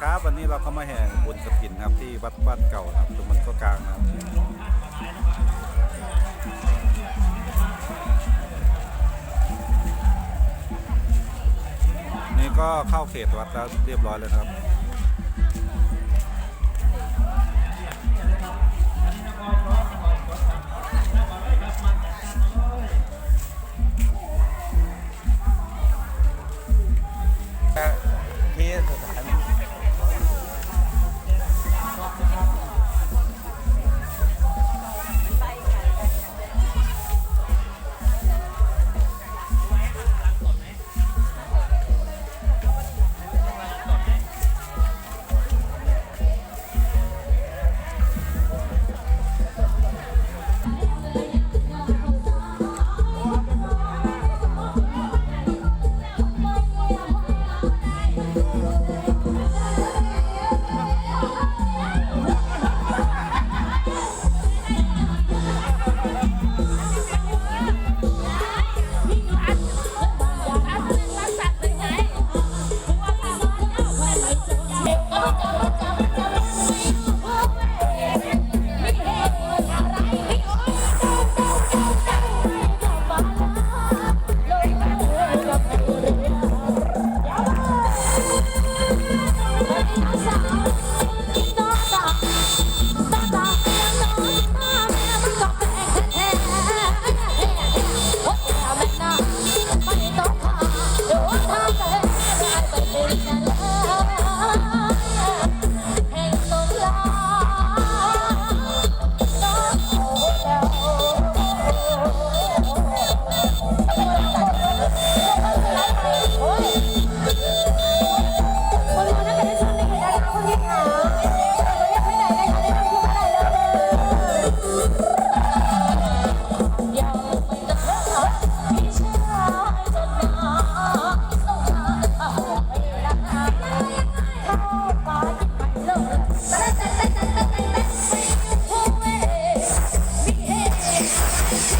ครับวันนี้เราก็มาแห่บุญกระถินครับที่วัดบ้านเก่าครับตรงมันก็กลางครับนี่ก็เข้าเขตวัดแล้วเรียบร้อยเลยครับมีสถาน i'm Awesome. Yeah.